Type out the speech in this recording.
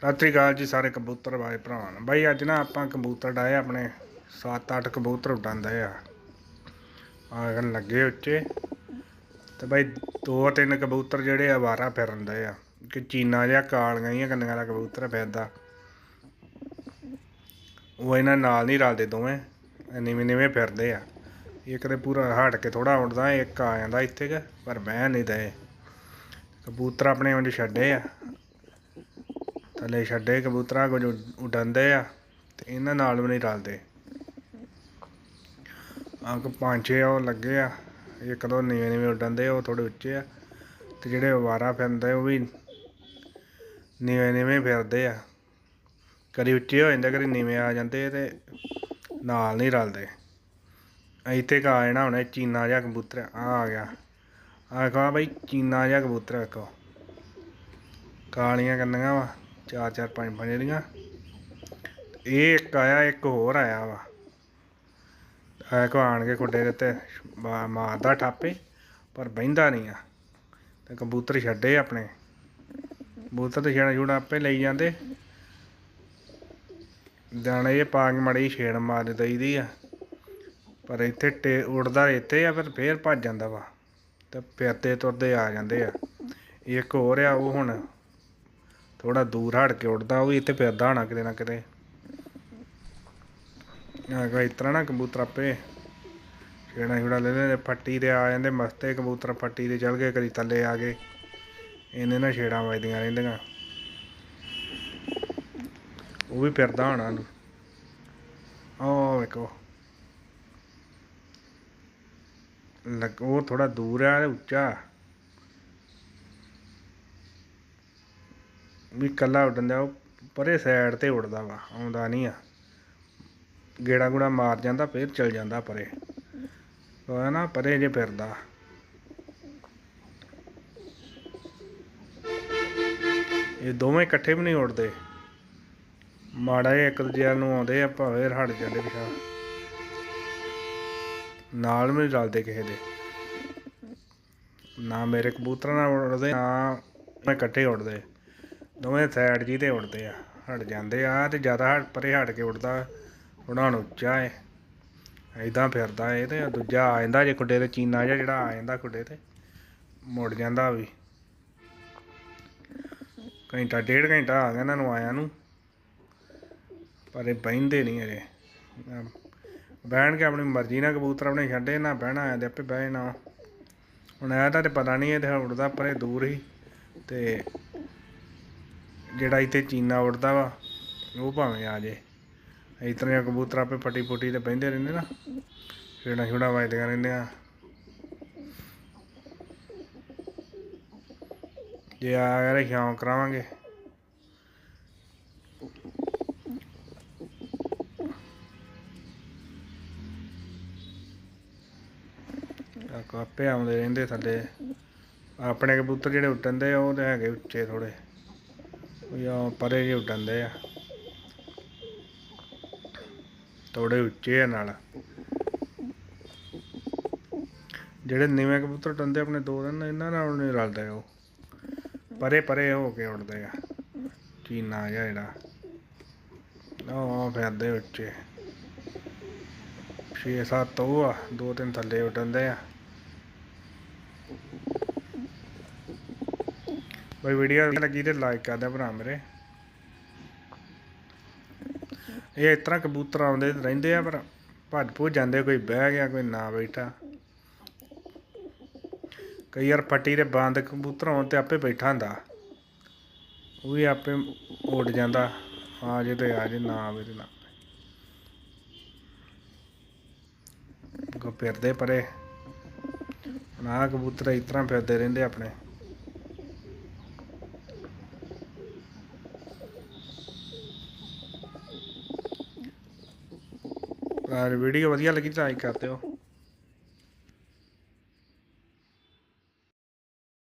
ਸਤਿ ਸ਼੍ਰੀ ਅਕਾਲ ਜੀ ਸਾਰੇ ਕਬੂਤਰ ਵਾਲੇ ਭਰਾਵਾਂ ਨੂੰ। ਬਾਈ ਅੱਜ ਨਾ ਆਪਾਂ ਕਬੂਤਰ ਡਾਏ ਆਪਣੇ 7-8 ਕਬੂਤਰ ਉਡਾਉਂਦੇ ਆ। ਆਗਨ ਲੱਗੇ ਉੱਚੇ। ਤੇ ਬਾਈ ਦੋ ਤਿੰਨ ਕਬੂਤਰ ਜਿਹੜੇ ਆ ਆਵਾਰਾ ਫਿਰਨਦੇ ਆ। ਕਿ ਚੀਨਾ ਜਿਹਾ ਕਾਲੀਆਂ ਹੀ ਕੰਨੀਆਂ ਦਾ ਕਬੂਤਰ ਫਿਰਦਾ। ਉਹ ਇਹਨਾਂ ਨਾਲ ਨਹੀਂ ਰਲਦੇ ਦੋਵੇਂ। ਨਿਵੇਂ ਨਿਵੇਂ ਫਿਰਦੇ ਆ। ਇੱਕ ਤੇ ਪੂਰਾ ਹਟ ਕੇ ਥੋੜਾ ਉੱਡਦਾ ਇੱਕ ਆ ਜਾਂਦਾ ਇੱਥੇ ਕੁ, ਪਰ ਬਹਿ ਨਹੀਂ ਦਏ ਕਬੂਤਰ ਆਪਣੇ ਉਂਝ ਛੱਡੇ ਆ। ਥੱਲੇ ਛੱਡੇ, ਕਬੂਤਰਾਂ ਕੁਝ ਉੱਡ- ਆ ਤੇ ਇਹਨਾਂ ਨਾਲ ਵੀ ਨਹੀਂ ਰਲਦੇ। ਆਹ ਪੰਜ ਛੇ ਉਹ ਲੱਗੇ ਆ, ਇੱਕ ਦੋ ਨੀਵੇਂ ਨੀਵੇਂ ਉੱਡਣਦੇ ਉਹ ਥੋੜੇ ਉੱਚੇ ਆ ਤੇ ਜਿਹੜੇ ਅਵਾਰਾ ਫਿਰਦੇ ਉਹ ਵੀ ਨੀਵੇਂ ਨੀਵੇਂ ਫਿਰਦੇ ਆ। ਕਦੀ ਉੱਚੇ ਹੋ ਜਾਂਦੇ, ਕਦੀ ਨੀਵੇਂ ਆ ਜਾਂਦੇ ਤੇ ਨਾਲ ਨਹੀਂ ਰਲਦੇ। ਇੱਥੇ ਕਾ ਜਾਣਾ ਹੁਣ, ਚੀਨਾ ਜਿਹਾ ਕਬੂਤਰ ਆ ਆ ਗਿਆ। ਆ ਕਹਾ ਬਈ, ਚੀਨਾ ਜਿਹਾ ਕਬੂਤਰ ਵੇਖੋ ਕਾਲੀਆਂ ਕੰਨੀਆਂ ਵਾ। ਚਾਰ ਚਾਰ ਪੰਜ ਪੰਜ ਦੀਆਂ ਇਹ ਇੱਕ ਆਇਆ, ਇੱਕ ਹੋਰ ਆਇਆ ਵਾ। ਐ ਕੋ ਆਣ ਕੇ ਖੁੱਡੇ ਦੇ ਉੱਤੇ ਮਾ- ਮਾਰਦਾ ਠਾਪੇ, ਪਰ ਬਹਿੰਦਾ ਨਹੀਂ ਆ। ਤੇ ਕਬੂਤਰ ਛੱਡੇ ਆਪਣੇ। ਕਬੂਤਰ ਤੇ ਛੇੜਾ ਛੂੜਾ ਆਪੇ ਲਈ ਜਾਂਦੇ। ਦਾਣੇ ਇਹ ਪਾ ਕੇ ਮੜੀ ਛੇੜ ਮਾਰ ਦਈਦੀ ਆ। ਪਰ ਇੱਥੇ ਟੇ ਉੜਦਾ ਇੱਥੇ ਆ, ਫਿਰ ਫੇਰ ਭੱਜ ਜਾਂਦਾ ਵਾ। ਤੇ ਫਿਰਦੇ ਤੁਰਦੇ ਆ ਜਾਂਦੇ ਆ। ਇੱਕ ਹੋਰ ਆ, ਉਹ ਹੁਣ ਥੋੜਾ ਦੂਰ ਹਟ ਕੇ ਉੱਡਦਾ, ਉਹ ਵੀ ਇੱਥੇ ਫਿਰਦਾ ਹੋਣਾ ਕਿਤੇ ਨਾ ਕਿਤੇ। ਆ ਕੋਈ ਤਰ੍ਹਾਂ ਨਾ ਕਬੂਤਰ ਆਪੇ ਛੇੜਾ ਛੁੜਾ ਲੈ ਲੈਂਦੇ, ਫੱਟੀ ਤੇ ਆ ਜਾਂਦੇ ਮਸਤੇ, ਕਬੂਤਰ ਫੱਟੀ ਤੇ ਚੜ ਗਏ, ਕਦੀ ਥੱਲੇ ਆ ਗਏ। ਇਹਨੇ ਨਾ ਛੇੜਾਂ ਵੱਜਦੀਆਂ ਰਹਿੰਦੀਆਂ। ਉਹ ਵੀ ਫਿਰਦਾ ਹੋਣਾ ਨੂੰ ਉਹ ਵੇਖੋ। ਲੱਗ, ਉਹ ਥੋੜਾ ਦੂਰ ਆ ਉੱਚਾ। ਵੀ ਇਕੱਲਾ ਉੱਡਣ ਦਿਆ, ਉਹ ਪਰੇ ਸਾਈਡ ਤੇ ਉੱਡਦਾ ਵਾ, ਆਉਂਦਾ ਨਹੀਂ ਆ। ਗੇੜਾ ਗੁੜਾ ਮਾਰ ਜਾਂਦਾ, ਫਿਰ ਚਲ ਜਾਂਦਾ ਪਰੇ। ਉਹ ਨਾ, ਪਰੇ ਜੇ ਫਿਰਦਾ। ਇਹ ਦੋਵੇਂ ਇਕੱਠੇ ਵੀ ਨਹੀਂ ਉੱਡਦੇ। ਮਾੜਾ ਜਿਹਾ ਇੱਕ ਦੂਜੇ ਨੂੰ ਆਉਂਦੇ ਆ, ਭਾਵੇਂ ਹਟ ਜਾਂਦੇ ਪਿਛਾ ਨਾਲ ਵੀ ਨਹੀਂ ਰਲਦੇ ਕਿਸੇ ਦੇ। ਨਾ ਮੇਰੇ ਕਬੂਤਰਾਂ ਨਾਲ ਉੱਡਦੇ, ਨਾ ਮੈਂ ਇਕੱਠੇ ਉੱਡਦੇ। ਦੋਵੇਂ ਸਾਈਡ ਜੀ ਤੇ ਉੱਡਦੇ ਆ, ਹਟ ਜਾਂਦੇ ਆ ਤੇ ਜ਼ਿਆਦਾ ਹਟ, ਪਰੇ ਹਟ ਕੇ ਉੱਡਦਾ ਉਹਨਾਂ ਨੂੰ ਉੱਚਾ ਏ। ਐਦਾਂ ਫਿਰਦਾ ਏ ਤੇ ਦੂਜਾ ਆ ਜਾਂਦਾ ਜੇ ਖੁੱਡੇ ਤੇ ਚੀਨਾ ਜਿਹਾ ਜਿਹੜਾ ਆ ਜਾਂਦਾ ਖੁੱਡੇ ਤੇ, ਮੁੜ ਜਾਂਦਾ ਵੀ। ਘੰਟਾ, ਡੇਢ ਘੰਟਾ ਆ ਗਿਆ ਇਹਨਾਂ ਨੂੰ ਆਇਆਂ ਨੂੰ, ਪਰ ਇਹ ਬਹਿੰਦੇ ਨਹੀਂ ਅਜੇ ਬਹਿਣ ਕੇ ਆਪਣੀ ਮਰਜ਼ੀ ਨਾਲ ਕਬੂਤਰ ਆਪਣੇ ਛੱਡੇ, ਨਾ ਬਹਿਣਾ ਆਇਆ ਦੇ ਆਪੇ ਬਹਿ ਨਾ ਹੁਣ ਇਹ ਤਾਂ ਤੇ ਪਤਾ ਨਹੀਂ ਇਹ ਤੇ ਉੱਡਦਾ ਪਰੇ ਦੂਰ ਹੀ ਤੇ ਜਿਹੜਾ ਇੱਥੇ ਚੀਨਾ ਉੱਡਦਾ ਵਾ, ਉਹ ਭਾਵੇਂ ਆ ਜੇ। ਇਸ ਤਰ੍ਹਾਂ ਕਬੂਤਰ ਆਪੇ ਫੱਟੀ ਫੁੱਟੀ ਤੇ ਬਹਿੰਦੇ ਰਹਿੰਦੇ ਨਾ। ਛੇੜਾ ਛੁੜਾ ਵੱਜਦੀਆਂ ਰਹਿੰਦੀਆਂ। ਜੇ ਆ ਗਿਆ ਸ਼ੌਂਕ ਕਰਾਵਾਂਗੇ। ਆਪੇ ਆਉਂਦੇ ਰਹਿੰਦੇ ਥੱਲੇ। ਆਪਣੇ ਕਬੂਤਰ ਜਿਹੜੇ ਉੱਡਣਦੇ ਆ, ਉਹ ਤੇ ਹੈਗੇ ਉੱਚੇ ਥੋੜੇ ਉਹ ਪਰੇ ਜਿਹੇ ਉੱਡਣਦੇ ਆ। ਥੋੜੇ ਉੱਚੇ ਆ ਨਾਲ। ਜਿਹੜੇ ਨੀਵੇਂ ਕਬੂਤਰ ਉੱਡਣਦੇ ਆਪਣੇ ਦੋ ਦਿਨ, ਇਹਨਾਂ ਨਾਲ ਨਹੀਂ ਰਲਦੇ ਉਹ। ਪਰੇ ਪਰੇ ਹੋ ਕੇ ਉੱਡਦੇ ਆ। ਚੀਨਾ ਜਿਹਾ ਜਿਹੜਾ। ਉਹ ਫਿਰਦੇ ਉੱਚੇ। ਛੇ ਸੱਤ ਉਹ ਆ, ਦੋ ਤਿੰਨ ਥੱਲੇ ਉੱਡਣਦੇ ਆ। ਬਈ ਵੀਡੀਓ ਲੱਗੀ ਤੇ ਲਾਈਕ ਕਰ ਦਿਓ ਭਰਾ ਮੇਰੇ। ਇਹ ਇਸ ਤਰ੍ਹਾਂ ਕਬੂਤਰ ਆਉਂਦੇ ਰਹਿੰਦੇ ਆ ਪਰ ਭੱਜ ਭੁੱਜ ਜਾਂਦੇ ਕੋਈ ਬਹਿ ਗਿਆ, ਕੋਈ ਨਾ ਬੈਠਾ। ਕਈ ਵਾਰ ਫੱਟੀ ਦੇ ਬੰਦ ਕਬੂਤਰ ਆਉਣ ਤੇ ਆਪੇ ਬੈਠਾ ਹੁੰਦਾ। ਉਹ ਵੀ ਆਪੇ ਉੱਡ ਜਾਂਦਾ, ਆ ਜੇ ਤੇ ਆ ਜੇ, ਨਾ ਆਵੇ ਤੇ ਨਾ ਕੋ ਫਿਰਦੇ ਪਰੇ। ਨਾ ਕਬੂਤਰ ਇਸ ਤਰ੍ਹਾਂ ਫਿਰਦੇ ਰਹਿੰਦੇ ਆਪਣੇ। ਪਰ ਵੀਡੀਓ ਵਧੀਆ ਲੱਗੀ ਤਾਂ ਲਾਈਕ ਕਰ ਦਿਓ।